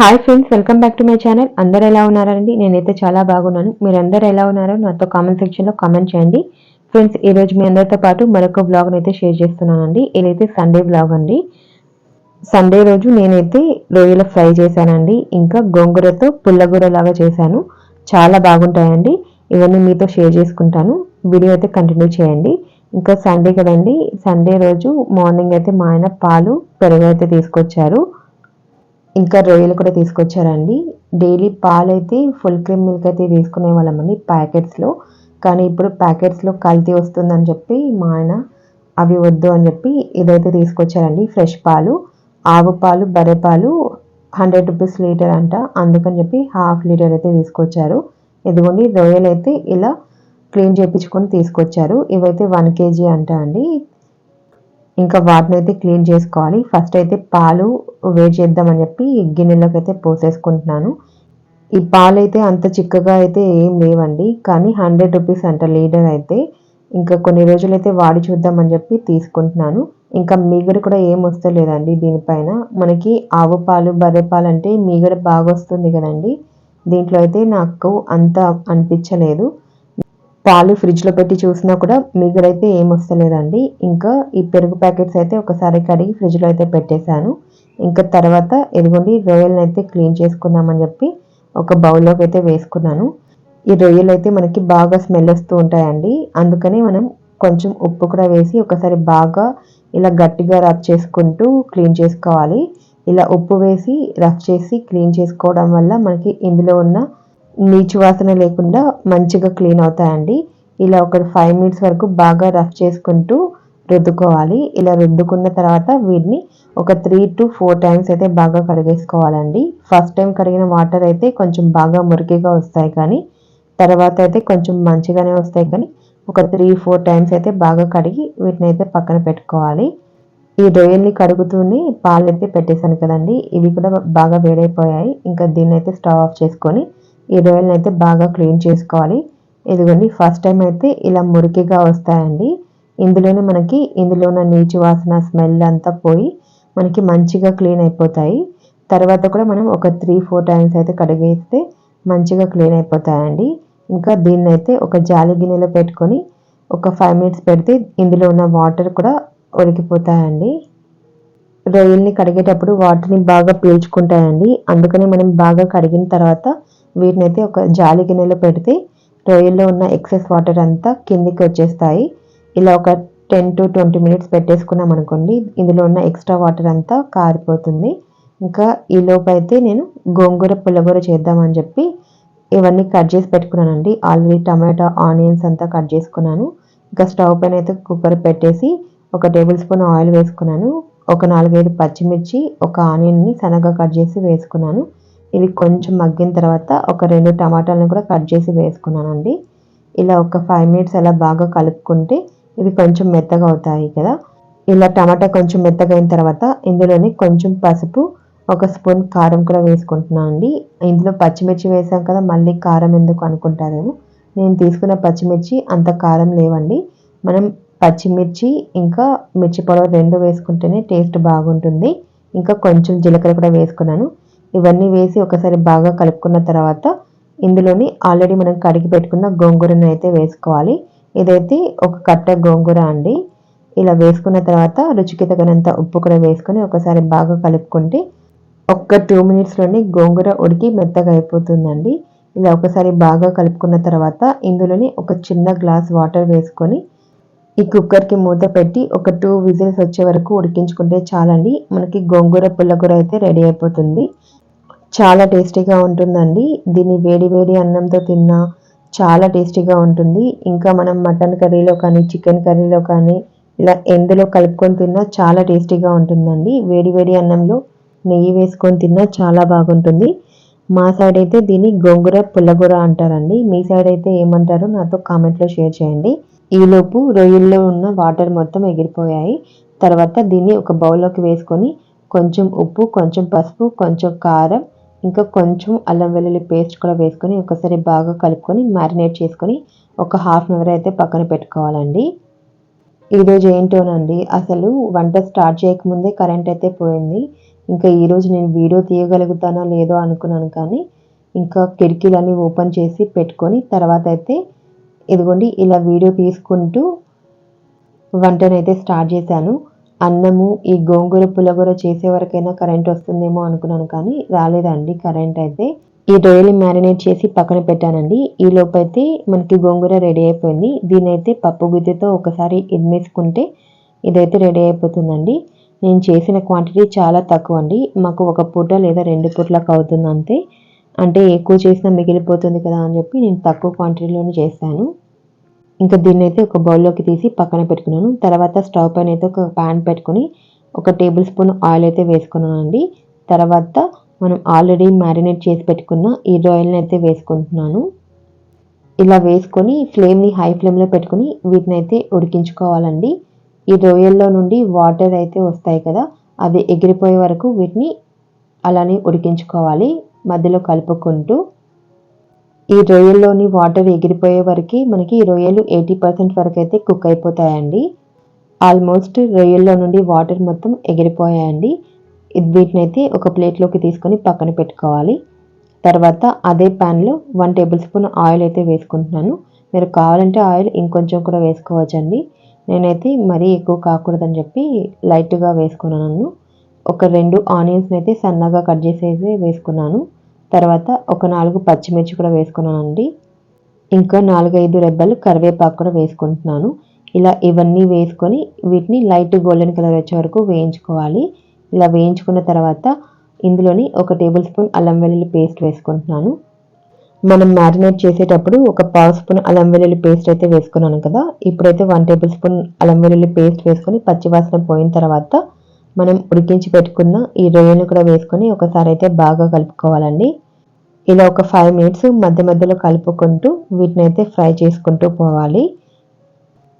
Hi friends welcome back to my channel అందరు ఎలా ఉన్నారండి? నేనైతే చాలా బాగున్నాను. మీరు అందరు ఎలా ఉన్నారో నాతో కామెంట్ సెక్షన్లో కామెంట్ చేయండి. ఫ్రెండ్స్ ఈరోజు మీ అందరితో పాటు మరొక బ్లాగ్ని అయితే షేర్ చేస్తున్నానండి. ఇదైతే సండే బ్లాగ్ అండి. సండే రోజు నేనైతే రొయ్యల ఫ్రై చేశానండి. ఇంకా గోంగూరతో పుల్లగూర లాగా చేశాను. చాలా బాగుంటాయండి. ఇవన్నీ మీతో షేర్ చేసుకుంటాను. వీడియో అయితే కంటిన్యూ చేయండి. ఇంకా సండే కదండి. సండే రోజు మార్నింగ్ అయితే మా ఆయన పాలు పెరుగు అయితే తీసుకొచ్చారు. ఇంకా రొయ్యలు కూడా తీసుకొచ్చారండి. డైలీ పాలు అయితే ఫుల్ క్రీమ్ మిల్క్ అయితే తీసుకునే వాళ్ళమండి ప్యాకెట్స్లో. కానీ ఇప్పుడు ప్యాకెట్స్లో కల్తీ వస్తుందని చెప్పి మా ఆయన అవి వద్దు అని చెప్పి ఇదైతే తీసుకొచ్చారండి ఫ్రెష్ పాలు. ఆవు పాలు బర్రె పాలు హండ్రెడ్ రూపీస్ లీటర్ అంట. అందుకని చెప్పి హాఫ్ లీటర్ అయితే తీసుకొచ్చారు. ఇదిగోండి రొయ్యలు అయితే ఇలా క్లీన్ చేయించుకొని తీసుకొచ్చారు. ఇవైతే వన్ కేజీ అంట అండి. ఇంకా వాటిని అయితే క్లీన్ చేసుకోవాలి. ఫస్ట్ అయితే పాలు వేడి చేద్దామని చెప్పి గిన్నెలోకి అయితే పోసేసుకుంటున్నాను. ఈ పాలు అయితే అంత చిక్కగా అయితే ఏం లేవండి. కానీ హండ్రెడ్ రూపీస్ అంట లీటర్ అయితే. ఇంకా కొన్ని రోజులైతే వాడి చూద్దామని చెప్పి తీసుకుంటున్నాను. ఇంకా మీగడ కూడా ఏం వస్తలేదండి దీనిపైన. మనకి ఆవు పాలు బర్రె పాలు అంటే మీగడ బాగా వస్తుంది కదండి. దీంట్లో అయితే నాకు అంత అనిపించలేదు. పాలు ఫ్రిడ్జ్లో పెట్టి చూసినా కూడా మీగడైతే ఏం వస్తలేదండి. ఇంకా ఈ పెరుగు ప్యాకెట్స్ అయితే ఒకసారి కడిగి ఫ్రిడ్జ్లో అయితే పెట్టేశాను. ఇంకా తర్వాత ఎదుగుండి రొయ్యలను అయితే క్లీన్ చేసుకుందామని చెప్పి ఒక బౌల్లోకి అయితే వేసుకున్నాను. ఈ రొయ్యలు అయితే మనకి బాగా స్మెల్ వస్తూ ఉంటాయండి. అందుకని మనం కొంచెం ఉప్పు కూడా వేసి ఒకసారి బాగా ఇలా గట్టిగా రబ్ చేసుకుంటూ క్లీన్ చేసుకోవాలి. ఇలా ఉప్పు వేసి రఫ్ చేసి క్లీన్ చేసుకోవడం వల్ల మనకి ఇందులో ఉన్న నీచు వాసన లేకుండా మంచిగా క్లీన్ అవుతాయండి. ఇలా ఒక ఫైవ్ మినిట్స్ వరకు బాగా రఫ్ చేసుకుంటూ రుద్దుకోవాలి. ఇలా రుద్దుకున్న తర్వాత వీటిని ఒక త్రీ టు ఫోర్ టైమ్స్ అయితే బాగా కడిగేసుకోవాలండి. ఫస్ట్ టైం కడిగిన వాటర్ అయితే కొంచెం బాగా మురికిగా వస్తాయి కానీ తర్వాత అయితే కొంచెం మంచిగానే వస్తాయి కానీ ఒక త్రీ ఫోర్ టైమ్స్ అయితే బాగా కడిగి వీటిని అయితే పక్కన పెట్టుకోవాలి. ఈ రొయ్యల్ని కడుగుతూనే పాలు అయితే పెట్టేశాను కదండి. ఇవి కూడా బాగా వేడైపోయాయి. ఇంకా దీన్ని అయితే స్టవ్ ఆఫ్ చేసుకొని ఈ రొయ్యలను అయితే బాగా క్లీన్ చేసుకోవాలి. ఇదిగోండి ఫస్ట్ టైం అయితే ఇలా మురికిగా వస్తాయండి. ఇందులోనే మనకి ఇందులో ఉన్న నీచు వాసన స్మెల్ అంతా పోయి మనకి మంచిగా క్లీన్ అయిపోతాయి. తర్వాత కూడా మనం ఒక త్రీ ఫోర్ టైమ్స్ అయితే కడిగేస్తే మంచిగా క్లీన్ అయిపోతాయండి. ఇంకా దీన్ని అయితే ఒక జాలి గిన్నెలో పెట్టుకొని ఒక ఫైవ్ మినిట్స్ పెడితే ఇందులో ఉన్న వాటర్ కూడా ఉడికిపోతాయండి రొయ్యల్ని కడిగేటప్పుడు వాటర్ని బాగా పీల్చుకుంటాయండి. అందుకని మనం బాగా కడిగిన తర్వాత వీటిని అయితే ఒక జాలి గిన్నెలో పెడితే రొయ్యల్లో ఉన్న ఎక్సెస్ వాటర్ అంతా కిందికి వచ్చేస్తాయి. ఇలా ఒక టెన్ టు ట్వంటీ మినిట్స్ పెట్టేసుకున్నాం అనుకోండి ఇందులో ఉన్న ఎక్స్ట్రా వాటర్ అంతా కారిపోతుంది. ఇంకా ఈ లోపు అయితే నేను గోంగూర పుల్లగూర చేద్దామని చెప్పి ఇవన్నీ కట్ చేసి పెట్టుకున్నానండి. ఆల్రెడీ టమాటా ఆనియన్స్ అంతా కట్ చేసుకున్నాను. ఇంకా స్టవ్ పైన అయితే కుక్కర్ పెట్టేసి ఒక టేబుల్ స్పూన్ ఆయిల్ వేసుకున్నాను. ఒక నాలుగైదు పచ్చిమిర్చి ఒక ఆనియన్ని సన్నగా కట్ చేసి వేసుకున్నాను. ఇవి కొంచెం మగ్గిన తర్వాత ఒక రెండు టమాటాలను కూడా కట్ చేసి వేసుకున్నానండి. ఇలా ఒక ఫైవ్ మినిట్స్ అలా బాగా కలుపుకుంటే ఇవి కొంచెం మెత్తగా అవుతాయి కదా. ఇలా టమాటా కొంచెం మెత్తగా అయిన తర్వాత ఇందులోనే కొంచెం పసుపు ఒక స్పూన్ కారం కూడా వేసుకుంటున్నాను అండి ఇందులో పచ్చిమిర్చి వేసాం కదా మళ్ళీ కారం ఎందుకు అనుకుంటారేమో. నేను తీసుకున్న పచ్చిమిర్చి అంత కారం లేవండి. మనం పచ్చిమిర్చి ఇంకా మిర్చి పొడవ రెండు వేసుకుంటేనే టేస్ట్ బాగుంటుంది. ఇంకా కొంచెం జీలకర్ర కూడా వేసుకున్నాను. ఇవన్నీ వేసి ఒకసారి బాగా కలుపుకున్న తర్వాత ఇందులోని ఆల్రెడీ మనం కడిగి పెట్టుకున్న గోంగూరను అయితే వేసుకోవాలి. ఇదైతే ఒక కట్ట గోంగూర అండి. ఇలా వేసుకున్న తర్వాత రుచికి తగినంత ఉప్పు కూడా వేసుకొని ఒకసారి బాగా కలుపుకుంటే ఒక్క టూ మినిట్స్లోనే గోంగూర ఉడికి మెత్తగా అయిపోతుందండి. ఇలా ఒకసారి బాగా కలుపుకున్న తర్వాత ఇందులోని ఒక చిన్న గ్లాస్ వాటర్ వేసుకొని ఈ కుక్కర్కి మూత పెట్టి ఒక టూ విజిల్స్ వచ్చే వరకు ఉడికించుకుంటే చాలండి. మనకి గోంగూర పుల్లగూర అయితే రెడీ అయిపోతుంది. చాలా టేస్టీగా ఉంటుందండి. దీన్ని వేడి వేడి అన్నంతో తిన్నా చాలా టేస్టీగా ఉంటుంది. ఇంకా మనం మటన్ కర్రీలో కానీ చికెన్ కర్రీలో కానీ ఇలా ఎందులో కలుపుకొని తిన్నా చాలా టేస్టీగా ఉంటుందండి. వేడి వేడి అన్నంలో నెయ్యి వేసుకొని తిన్నా చాలా బాగుంటుంది. మా సైడ్ అయితే దీన్ని గోంగూర పుల్లగూర అంటారండి. మీ సైడ్ అయితే ఏమంటారో నాతో కామెంట్లో షేర్ చేయండి. ఈలోపు రొయ్యల్లో ఉన్న వాటర్ మొత్తం ఎగిరిపోయాయి. తర్వాత దీన్ని ఒక బౌల్లోకి వేసుకొని కొంచెం ఉప్పు కొంచెం పసుపు కొంచెం కారం ఇంకా కొంచెం అల్లం వెల్లుల్లి పేస్ట్ కూడా వేసుకొని ఒకసారి బాగా కలుపుకొని మ్యారినేట్ చేసుకొని ఒక హాఫ్ అన్ అవర్ అయితే పక్కన పెట్టుకోవాలండి. ఈరోజు ఏంటోనండి అసలు వంట స్టార్ట్ చేయకముందే కరెంట్ అయితే పోయింది. ఇంకా ఈరోజు నేను వీడియో తీయగలుగుతానో లేదో అనుకున్నాను కానీ ఇంకా కిటికీలన్నీ ఓపెన్ చేసి పెట్టుకొని తర్వాత అయితే ఇదిగోండి ఇలా వీడియో తీసుకుంటూ వంటనైతే స్టార్ట్ చేశాను. అన్నము ఈ గోంగూర పులగూర చేసే వరకైనా కరెంట్ వస్తుందేమో అనుకున్నాను కానీ రాలేదండి కరెంట్ అయితే. ఈ రొయ్యలు మ్యారినేట్ చేసి పక్కన పెట్టానండి. ఈ లోపైతే అయితే మనకి గోంగూర రెడీ అయిపోయింది. దీని అయితే పప్పు గుత్తితో ఒకసారి ఇదిమేసుకుంటే ఇదైతే రెడీ అయిపోతుందండి. నేను చేసిన క్వాంటిటీ చాలా తక్కువ అండి మాకు ఒక పూట లేదా రెండు పూటలకు అవుతుంది అంతే. అంటే ఎక్కువ చేసినా మిగిలిపోతుంది కదా అని చెప్పి నేను తక్కువ క్వాంటిటీలోనే చేశాను ఇంకా దీన్ని అయితే ఒక బౌల్లోకి తీసి పక్కన పెట్టుకున్నాను. తర్వాత స్టవ్ పైన అయితే ఒక ప్యాన్ పెట్టుకొని ఒక టేబుల్ స్పూన్ ఆయిల్ అయితే వేసుకున్నానండి. తర్వాత మనం ఆల్రెడీ మ్యారినేట్ చేసి పెట్టుకున్న ఈ ఆయిల్ని అయితే వేసుకుంటున్నాను. ఇలా వేసుకొని ఫ్లేమ్ని హై ఫ్లేమ్లో పెట్టుకొని వీటిని అయితే ఉడికించుకోవాలండి. ఈ రొయ్యల్లో నుండి వాటర్ అయితే వస్తాయి కదా అవి ఎగిరిపోయే వరకు వీటిని అలానే ఉడికించుకోవాలి. మధ్యలో కలుపుకుంటూ ఈ రొయ్యల్లోని వాటర్ ఎగిరిపోయే వరకు మనకి ఈ రొయ్యలు ఎయిటీ పర్సెంట్ వరకు అయితే కుక్ అయిపోతాయండి. ఆల్మోస్ట్ రొయ్యల్లో నుండి వాటర్ మొత్తం ఎగిరిపోయాయండి. వీటిని అయితే ఒక ప్లేట్లోకి తీసుకొని పక్కన పెట్టుకోవాలి. తర్వాత అదే ప్యాన్లో వన్ టేబుల్ స్పూన్ ఆయిల్ అయితే వేసుకుంటున్నాను. మీరు కావాలంటే ఆయిల్ ఇంకొంచెం కూడా వేసుకోవచ్చండి. నేనైతే మరీ ఎక్కువ కాకూడదని చెప్పి లైట్గా వేసుకున్నాను. ఒక రెండు ఆనియన్స్ని అయితే సన్నగా కట్ చేసేసి వేసుకున్నాను. తర్వాత ఒక నాలుగు పచ్చిమిర్చి కూడా వేసుకున్నానండి. ఇంకా నాలుగైదు రెబ్బలు కరివేపాకు కూడా వేసుకుంటున్నాను. ఇలా ఇవన్నీ వేసుకొని వీటిని లైట్ గోల్డెన్ కలర్ వచ్చే వరకు వేయించుకోవాలి. ఇలా వేయించుకున్న తర్వాత ఇందులోని ఒక టేబుల్ స్పూన్ అల్లం వెల్లుల్లి పేస్ట్ వేసుకుంటున్నాను. మనం మ్యారినేట్ చేసేటప్పుడు ఒక పావు స్పూన్ అల్లం వెల్లుల్లి పేస్ట్ అయితే వేసుకున్నాను కదా. ఇప్పుడైతే వన్ టేబుల్ స్పూన్ అల్లం వెల్లుల్లి పేస్ట్ వేసుకొని పచ్చివాసన పోయిన తర్వాత మనం ఉడికించి పెట్టుకున్న ఈ రొయ్యను కూడా వేసుకొని ఒకసారి అయితే బాగా కలుపుకోవాలండి. ఇలా ఒక ఫైవ్ మినిట్స్ మధ్య మధ్యలో కలుపుకుంటూ వీటిని అయితే ఫ్రై చేసుకుంటూ పోవాలి.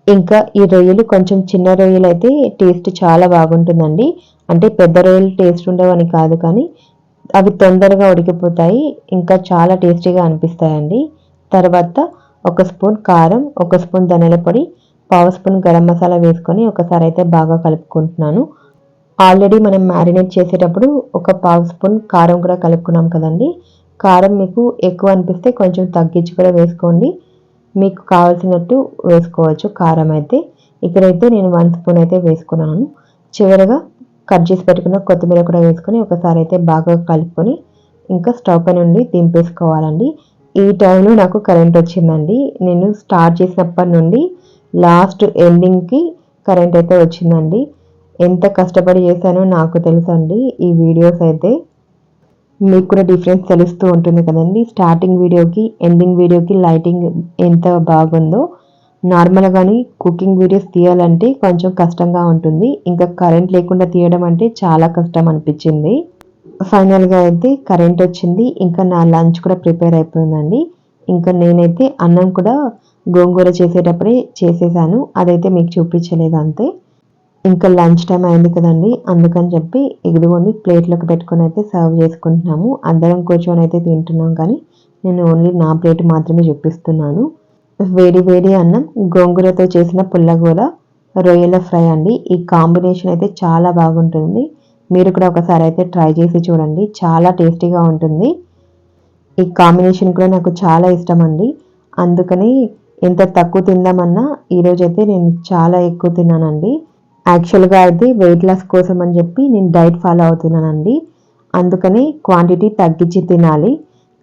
ఇంకా ఈ రొయ్యలు కొంచెం చిన్న రొయ్యలు అయితే టేస్ట్ చాలా బాగుంటుందండి. అంటే పెద్ద రొయ్యలు టేస్ట్ ఉండవని కాదు కానీ అవి తొందరగా ఉడికిపోతాయి. ఇంకా చాలా టేస్టీగా అనిపిస్తాయండి. తర్వాత ఒక స్పూన్ కారం ఒక స్పూన్ ధనియాల పొడి పావు స్పూన్ గరం మసాలా వేసుకొని ఒకసారి అయితే బాగా కలుపుకుంటున్నాను. ఆల్రెడీ మనం మ్యారినేట్ చేసేటప్పుడు ఒక పావు స్పూన్ కారం కూడా కలుపుకున్నాం కదండి. కారం మీకు ఎక్కువ అనిపిస్తే కొంచెం తగ్గించి కూడా వేసుకోండి. మీకు కావాల్సినట్టు వేసుకోవచ్చు కారం అయితే. ఇక్కడైతే నేను వన్ స్పూన్ అయితే వేసుకున్నాను. చివరిగా కట్ చేసి పెట్టుకున్న కొత్తిమీర కూడా వేసుకొని ఒకసారి అయితే బాగా కలుపుకొని ఇంకా స్టవ్ పై నుండి దింపేసుకోవాలండి. ఈ టైంలో నాకు కరెంట్ వచ్చిందండి. నేను స్టార్ట్ చేసినప్పటి నుండి లాస్ట్ ఎండింగ్కి కరెంట్ అయితే వచ్చిందండి. ఎంత కష్టపడి చేశానో నాకు తెలుసండి. ఈ వీడియోస్ అయితే మీకు కూడా డిఫరెన్స్ తెలుస్తూ ఉంటుంది కదండి. స్టార్టింగ్ వీడియోకి ఎండింగ్ వీడియోకి లైటింగ్ ఎంత బాగుందో. నార్మల్గాని కుకింగ్ వీడియోస్ తీయాలంటే కొంచెం కష్టంగా ఉంటుంది. ఇంకా కరెంట్ లేకుండా తీయడం అంటే చాలా కష్టం అనిపించింది. ఫైనల్గా అయితే కరెంట్ వచ్చింది. ఇంకా నా లంచ్ కూడా ప్రిపేర్ అయిపోయిందండి. ఇంకా నేనైతే అన్నం కూడా గోంగూర చేసేటప్పుడే చేసేసాను. అదైతే మీకు చూపించలేదు అంతే. ఇంకా లంచ్ టైం అయింది కదండి. అందుకని చెప్పి ఇదిగోండి ప్లేట్లోకి పెట్టుకొని అయితే సర్వ్ చేసుకుంటున్నాము. అందరం కూర్చొని అయితే తింటున్నాం కానీ నేను ఓన్లీ నా ప్లేట్ మాత్రమే చూపిస్తున్నాను. వేడి వేడి అన్నం గోంగూరతో చేసిన పుల్లగూర రొయ్యల ఫ్రై అండి. ఈ కాంబినేషన్ అయితే చాలా బాగుంటుంది. మీరు కూడా ఒకసారి అయితే ట్రై చేసి చూడండి. చాలా టేస్టీగా ఉంటుంది. ఈ కాంబినేషన్ కూడా నాకు చాలా ఇష్టం అండి. అందుకని ఎంత తక్కువ తిందామన్నా ఈరోజైతే నేను చాలా ఎక్కువ తిన్నానండి. యాక్చువల్గా అయితే వెయిట్ లాస్ కోసం అని చెప్పి నేను డైట్ ఫాలో అవుతున్నానండి. అందుకని క్వాంటిటీ తగ్గించి తినాలి.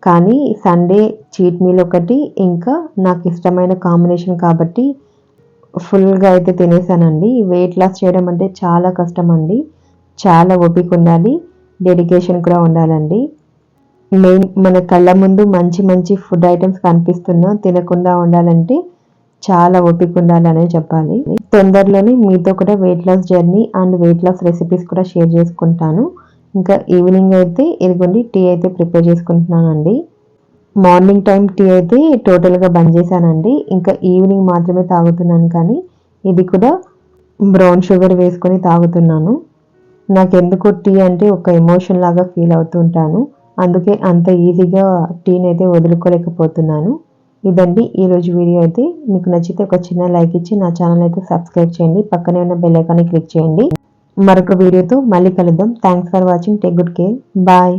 కానీ సండే చీట్ మీల్ ఒకటి ఇంకా నాకు ఇష్టమైన కాంబినేషన్ కాబట్టి ఫుల్గా అయితే తినేసానండి. వెయిట్ లాస్ చేయడం అంటే చాలా కష్టం అండి చాలా ఓపిక ఉండాలి. డెడికేషన్ కూడా ఉండాలండి. మెయిన్ మన కళ్ళ ముందు మంచి మంచి ఫుడ్ ఐటమ్స్ కనిపిస్తున్నా తినకుండా ఉండాలంటే చాలా ఓపిక ఉండాలనే చెప్పాలి. తొందరలోనే మీతో కూడా weight loss journey and weight loss recipes కూడా షేర్ చేసుకుంటాను. ఇంకా ఈవినింగ్ అయితే ఇదిగోండి టీ అయితే ప్రిపేర్ చేసుకుంటున్నానండి. మార్నింగ్ టైం టీ అయితే టోటల్గా బంద్ చేశానండి. ఇంకా ఈవినింగ్ మాత్రమే తాగుతున్నాను కానీ ఇది కూడా బ్రౌన్ షుగర్ వేసుకొని తాగుతున్నాను. నాకు ఎందుకో టీ అంటే ఒక ఎమోషన్ లాగా ఫీల్ అవుతుంటాను అందుకే అంత ఈజీగా టీని అయితే వదులుకోలేకపోతున్నాను. ఇదండి ఈరోజు వీడియో అయితే. మీకు నచ్చితే ఒక చిన్న లైక్ ఇచ్చి నా ఛానల్ అయితే సబ్స్క్రైబ్ చేయండి. పక్కనే ఉన్న బెల్ ఐకాన్ని క్లిక్ చేయండి. మరొక వీడియోతో మళ్ళీ కలుద్దాం. Thanks for watching. Take good care. Bye.